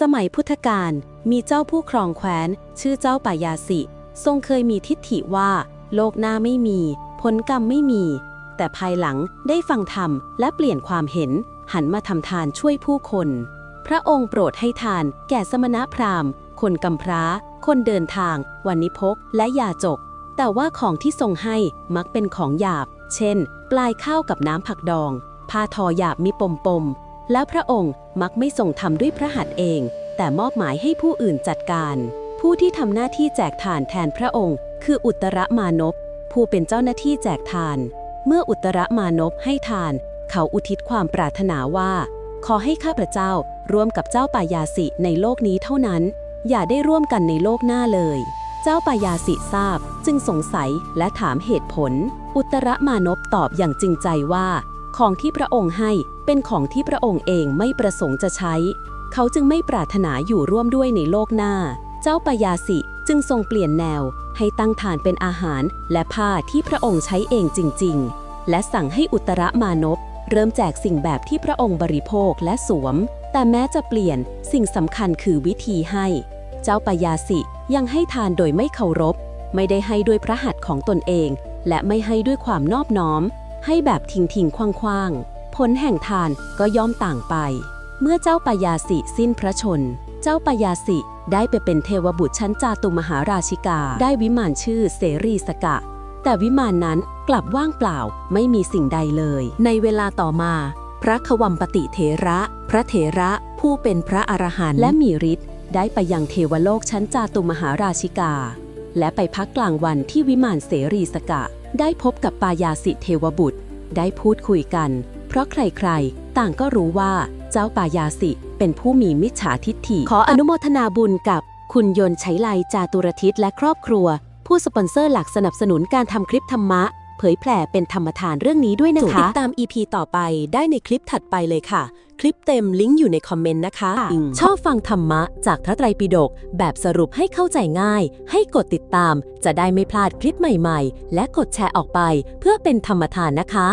สมัยพุทธกาลมีเจ้าผู้ครองแคว้น ชื่อเจ้าปายาสิ ทรงเคยมีทิฏฐิว่า โลกหน้าไม่มี ผลกรรมไม่มี แต่ภายหลังได้ฟังธรรมและเปลี่ยนความเห็น หันมาทำทานช่วยผู้คน พระองค์โปรดให้ทาน แก่สมณพราหมณ์ คนกำพร้า คนเดินทาง วันนิพกและยาจก แต่ว่าของที่ทรงให้มักเป็นของหยาบ เช่น ปลายข้าวกับน้ำผักดอง ผ้าทอหยาบมีปมปม แล้วพระองค์มักไม่ทรงทำด้วยพระหัตถ์เอง แต่มอบหมายให้ผู้อื่นจัดการ ผู้ที่ทำหน้าที่แจกทานแทนพระองค์ คืออุตรมานพผู้เป็นเจ้าหน้าที่แจกทาน เมื่ออุตรมานพให้ทาน เขาอุทิศความปรารถนาว่า ขอให้ข้าพระเจ้าร่วมกับเจ้าปายาสิในโลกนี้เท่านั้น อย่าได้ร่วมกันในโลกหน้าเลย เจ้าปายาสิทราบ จึงสงสัยและถามเหตุผล อุตรมานพตอบอย่างจริงใจว่า ของที่พระองค์ให้เป็นของที่พระองค์เองไม่ประสงค์จะใช้ เขาจึงไม่ปรารถนาอยู่ร่วมด้วยในโลกหน้า เจ้าปยาสิจึงทรงเปลี่ยนแนว ให้ตั้งทานเป็นอาหารและผ้าที่พระองค์ใช้เองจริง ๆ และสั่งให้อุตรมานพเริ่มแจกสิ่งแบบที่พระองค์บริโภคและสวม แต่แม้จะเปลี่ยนสิ่งสำคัญคือวิธีให้ เจ้าปยาสิยังให้ทานโดยไม่เคารพ ไม่ได้ให้ด้วยพระหัตถ์ของตนเอง และไม่ให้ด้วยความนอบน้อม ให้แบบทิ้งทิ้งคว้างๆ ผลแห่งทานก็ย่อมต่างไป เมื่อเจ้าปยาสิสิ้นพระชน เจ้าปยาสิได้ไปเป็นเทวบุตรชั้นจาตุมหาราชิกา ได้วิมานชื่อเสรีสกะ แต่วิมานนั้นกลับว่างเปล่าไม่มีสิ่งใดเลย ในเวลาต่อมา พระขวัมปติเถระ พระเถระผู้เป็นพระอรหันต์และมีฤทธิ์ได้ไปยังเทวโลกชั้นจาตุมหาราชิกา และไปพักกลางวันที่วิมานเสรีสกะ ได้พบกับปายาสิเทวบุตร ได้พูดคุยกัน เพราะใครๆ ต่างก็รู้ว่าเจ้าปายาสิเป็นผู้มีมิจฉาทิฏฐิ ขออนุโมทนาบุญกับคุณยนต์ไฉไลจาตุรทิศและครอบครัว ผู้สปอนเซอร์หลักสนับสนุนการทำคลิปธรรมะ เผยแผ่เป็นธรรมทานเรื่องนี้ด้วยนะคะ ติดตาม EP ต่อไปได้ในคลิปถัดไปเลยค่ะ คลิปเต็มลิงก์อยู่ในคอมเมนต์นะคะ ชอบฟังธรรมะจากพระไตรปิฎกแบบสรุปให้เข้าใจง่าย ให้กดติดตาม จะได้ไม่พลาดคลิปใหม่ๆ และกดแชร์ออกไป เพื่อเป็นธรรมทานนะคะ